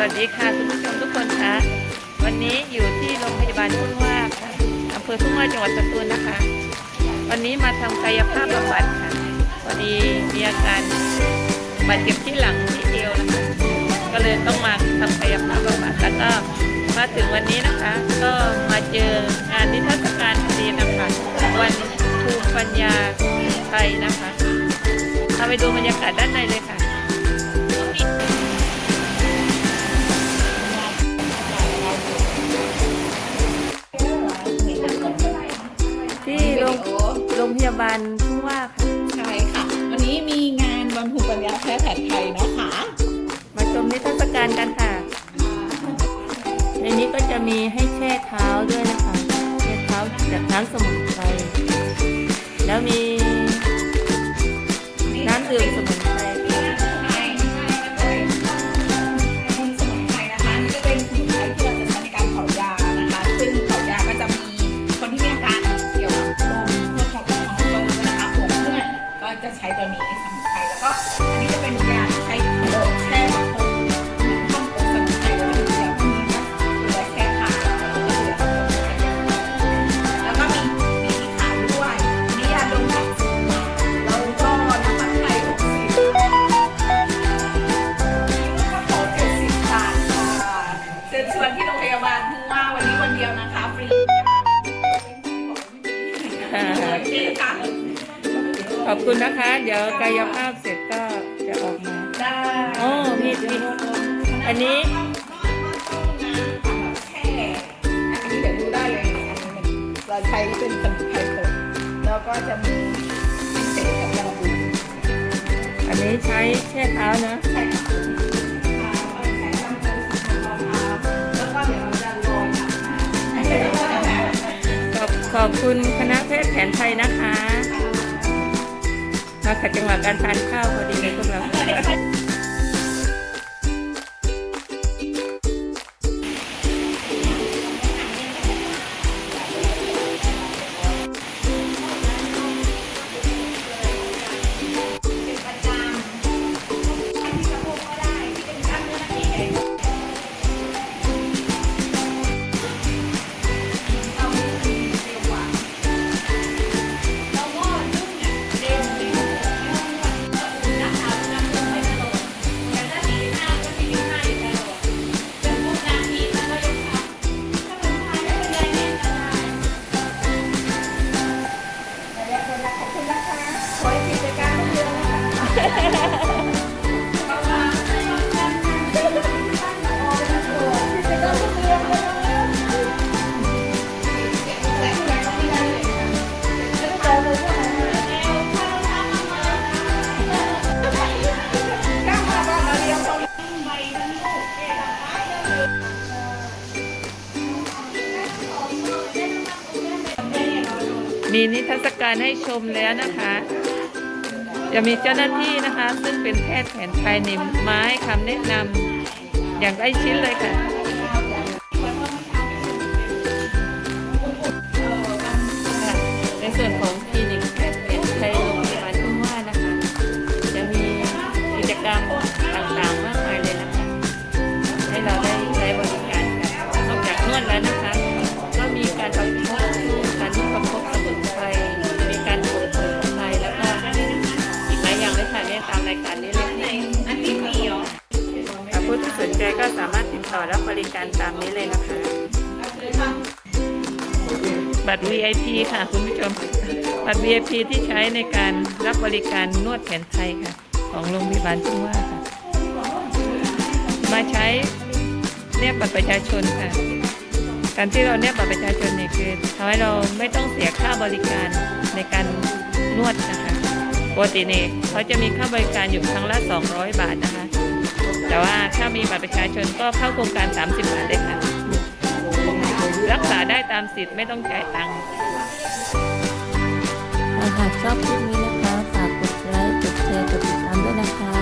สวัสดีค่ะคุณผู้ชมทุกคนคะวันนี้อยู่ที่โรงพยาบาลทุ่งว่าค่ะอำเภอทุ่งว่าจังหวัดสตูลนะคะ วันนี้มาทำกายภาพบำบัดค่ะพอดีมีอาการบาดเจ็บที่หลังที่เอวนะคะก็เลยต้องมาทำกายภาพบำบัดแล้วก็มาถึงวันนี้นะคะ ก็มาเจองานนิทรรศการพอดีนะคะวันภูมิปัญญาไทยนะคะเอาไปดูบรรยากาศด้านในเลยค่ะาบาลทุ่งว่าค่ะ ใช่ค่ะ วันนี้มีงานวันภูมิปัญญาแพทย์แผนไทยนะคะมาชมนิทรรศการกันค่ะ ในนี้ก็จะมีให้แช่เท้าด้วยนะคะแช่เท้าจากน้ำสมุนไพร แล้วมีน้ำดื่มสมุน ใช้ตัวนี้สมุนไพรแล้วก็อันนี้จะเป็นยาที่ใช้โดดแช่ประคบห้องอบสมุนไพรแล้วก็มียาพวกนี้นะหรือว่าแช่ขาแล้วก็มีมีขาด้วยมียาดมแบบแล้วก็น้ำมันไทยหกสิบข้าวโพดเจ็ดสิบบาทค่ะเชิญชวนที่โรงพยาบาลทุ่งว่าวันนี้วันเดียวนะคะ ขอบคุณนะคะ เดี๋ยวกายภาพเสร็จก็จะออกมาได้โอ้มีมีอันนี้ แค่อันนี้เดี๋ยวดูได้เลยอันนี้เราใช้เป็นสมุนไพรสดแล้วก็จะมีเศษกับยาบูอันนี้ใช้แช่เท้านะ ใช่ค่ะแล้วก็เดี๋ยวเราจะโรยค่ะขอบขอบคุณคณะแพทย์แผนไทยนะคะ มาขัดจังหวะการทานข้าวพอดีเลยพวกเรา มีนิทรรศการให้ชมแล้วนะคะ จะมีเจ้าหน้าที่นะคะ ซึ่งเป็นแพทย์แผนไทยนิมมาให้คำแนะนำอย่างใกล้ชิดเลยค่ะในส่วนของคลินิกแพทย์แผนไทยโรงพยาบาลทุ่งว่านะคะ จะมีกิจกรรมามารถติดต่อรับบริการตามนี้เลยนะคะ บัตร VIP ค่ะคุณผู้ชม บัตร VIP ที่ใช้ในการรับบริการนวดแผนไทยค่ะ ของโรงพยาบาลทุ่งว่าค่ะ มาใช้เนียบบัตรประชาชนค่ะ การที่เราเนียบบัตรประชาชนเนี่ยคือทำให้เราไม่ต้องเสียค่าบริการในการนวดนะคะ ปกติเนี่ยเขาจะมีค่าบริการอยู่ครั้งละ 200 บาทนะคะ ถ้ามีบัตรประชาชนก็เข้าโครงการ 30 บาทได้ค่ะ รักษาได้ตามสิทธิ์ไม่ต้องจ่ายตังค์หากชอบคลิปนี้นะคะ ฝากกดไลค์ กดแชร์ กดติดตามด้วยนะคะ